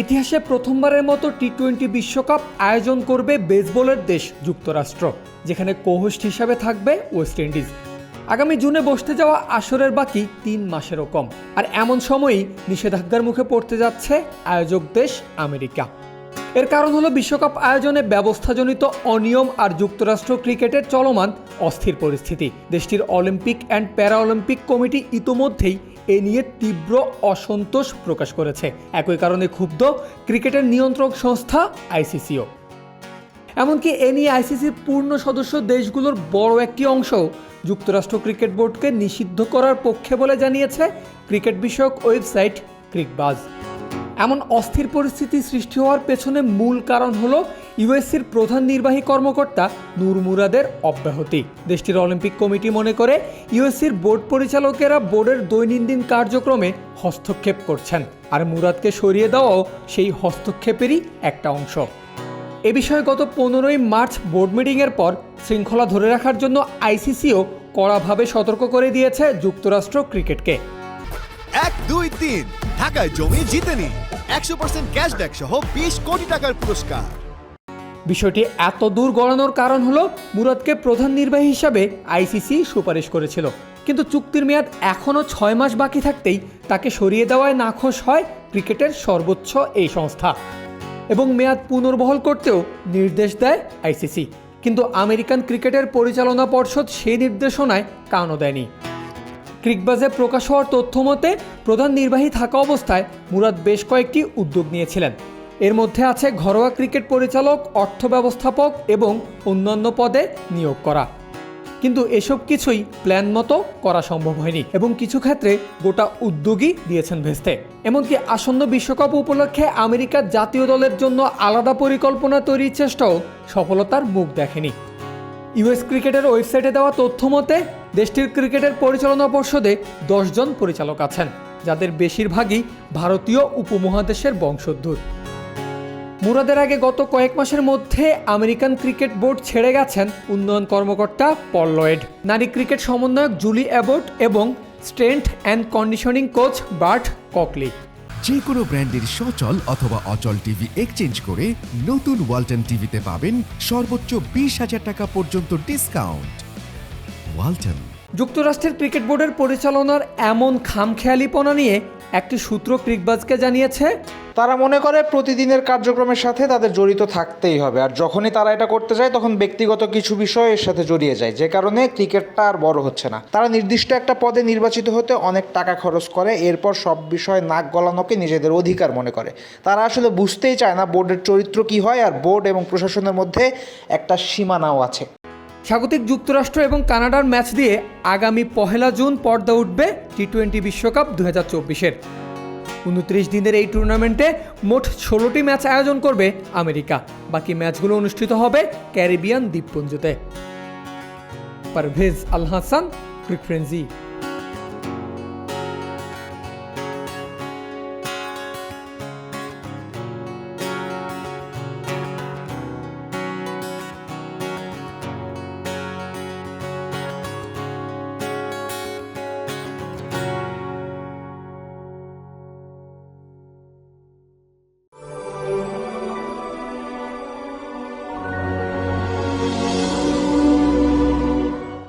ইতিহাসে প্রথমবারের মতো টি টোয়েন্টি বিশ্বকাপ আয়োজন করবে বেসবলের দেশ, যুক্তরাষ্ট্র, যেখানে কোহোস্ট হিসাবে থাকবে ওয়েস্ট ইন্ডিজ। আগামী জুনে বসতে যাওয়া আসরের বাকি তিন মাসেরও কম। আর এমন সময়ই নিষেধাজ্ঞার মুখে পড়তে যাচ্ছে আয়োজক দেশ আমেরিকা। এর কারণ হলো বিশ্বকাপ আয়োজনে ব্যবস্থাজনিত অনিয়ম আর যুক্তরাষ্ট্র ক্রিকেটের চলমান অস্থির পরিস্থিতি। দেশটির Olympic and para Olympic committee ইতোমধ্যেই এ নিয়ে তীব্র অসন্তোষ প্রকাশ করেছে। একই কারণে ক্ষুব্ধ ক্রিকেটের নিয়ন্ত্রক সংস্থা আইসিসিও। এমনকি এ নিয়ে আইসিসির পূর্ণ সদস্য দেশগুলোর বড় একটি অংশ যুক্তরাষ্ট্র ক্রিকেট বোর্ডকে নিষিদ্ধ করার পক্ষে বলে জানিয়েছে ক্রিকেট বিষয়ক ওয়েবসাইট ক্রিকবাজ। এমন অস্থির পরিস্থিতি সৃষ্টি হওয়ার পেছনে মূল কারণ হলো ইউএসসির প্রধান নির্বাহী কর্মকর্তা নূর মুরাদের অব্যাহতি। দেশটির অলিম্পিক কমিটি মনে করে ইউএসসির বোর্ড পরিচালকেরা বোর্ডের দৈনন্দিন কার্যক্রমে হস্তক্ষেপ করছেন, আর মুরাদকে সরিয়ে দেওয়াও সেই হস্তক্ষেপেরই একটা অংশ। এ বিষয়ে গত পনেরোই মার্চ বোর্ড মিটিংয়ের পর শৃঙ্খলা ধরে রাখার জন্য আইসিসিও কড়াভাবে সতর্ক করে দিয়েছে যুক্তরাষ্ট্র ক্রিকেটকে। এক, দুই, তিন। ঢাকায় জমি জিতে নিন একশো পার্সেন্ট ক্যাশব্যাক সহ বিশ কোটি টাকার পুরস্কার। বিষয়টি এত দূর গড়ানোর কারণ হলো মুরাদকে প্রধান নির্বাহী হিসাবে আইসিসি সুপারিশ করেছিল। কিন্তু চুক্তির মেয়াদ এখনও ছয় মাস বাকি থাকতেই তাকে সরিয়ে দেওয়ায় নাখোশ হয় ক্রিকেটের সর্বোচ্চ এই সংস্থা। এবং মেয়াদ পুনর্বহল করতেও নির্দেশ দেয় আইসিসি। কিন্তু আমেরিকান ক্রিকেটের পরিচালনা পর্ষদ সেই নির্দেশনায় কানও দেয়নি। ক্রিকবাজে প্রকাশ হওয়ার তথ্য মতে, প্রধান নির্বাহী থাকা অবস্থায় মুরাদ বেশ কয়েকটি উদ্যোগ নিয়েছিলেন। এর মধ্যে আছে ঘরোয়া ক্রিকেট পরিচালক, অর্থ ব্যবস্থাপক এবং অন্যান্য পদে নিয়োগ করা। কিন্তু এসব কিছুই প্ল্যান মতো করা সম্ভব হয়নি এবং কিছু ক্ষেত্রে গোটা উদ্যোগই দিয়েছেন ভেস্তে। এমনকি আসন্ন বিশ্বকাপ উপলক্ষে আমেরিকার জাতীয় দলের জন্য আলাদা পরিকল্পনা তৈরির চেষ্টাও সফলতার মুখ দেখেনি। ইউএস ক্রিকেটের ওয়েবসাইটে দেওয়া তথ্য মতে, দেশটির ক্রিকেটের পরিচালনা পর্ষদে জন পরিচালক আছেন, যাদের বেশিরভাগই ভারতীয় উপমহাদেশের বংশোদ্ভূত। মুরাদের আগে গত কয়েক মাসের মধ্যে আমেরিকান ক্রিকেট বোর্ড ছেড়ে গেছেন উন্নয়ন কর্মকর্তা পল লয়েড। নারী ক্রিকেট সমন্বয়ক জুলি অ্যাবোট এবং strength and conditioning coach Burt Cockley. যে কোনো ব্র্যান্ডের সচল অথবা অচল টিভি এক্সচেঞ্জ করে নতুন ওয়ালটন টিভিতে পাবেন সর্বোচ্চ বিশ হাজার টাকা পর্যন্ত ডিসকাউন্ট ওয়ালটন যুক্তরাষ্ট্রের ক্রিকেট বোর্ডের পরিচালনার এমন খামখেয়ালিপনা নিয়ে একটি সূত্র ক্রিকবাজকে জানিয়েছে, তারা মনে করে প্রতিদিনের কার্যক্রমের সাথে তাদের জড়িত থাকতেই হবে। আর যখনই তারা এটা করতে যায়, তখন ব্যক্তিগত কিছু বিষয় এর সাথে জড়িয়ে যায়, যে কারণে ক্রিকেটটা আর বড় হচ্ছে না। তারা নির্দিষ্ট একটা পদে নির্বাচিত হতে অনেক টাকা খরচ করে, এরপর সব বিষয় নাক গলানোকে নিজেদের অধিকার মনে করে। তারা আসলে বুঝতেই চায় না বোর্ডের চরিত্র কি হয়, আর বোর্ড এবং প্রশাসনের মধ্যে একটা সীমানাও আছে। স্বাগতিক যুক্তরাষ্ট্র এবং কানাডার ম্যাচ দিয়ে আগামী পহেলা জুন পর্দা উঠবে টি টোয়েন্টি বিশ্বকাপ দু হাজার চব্বিশের। উনত্রিশ দিনের এই টুর্নামেন্টে মোট ষোলোটি ম্যাচ আয়োজন করবে আমেরিকা। বাকি ম্যাচগুলো অনুষ্ঠিত হবে Caribbean দ্বীপপুঞ্জতে। Parvez Al Hasan, cric frenzy.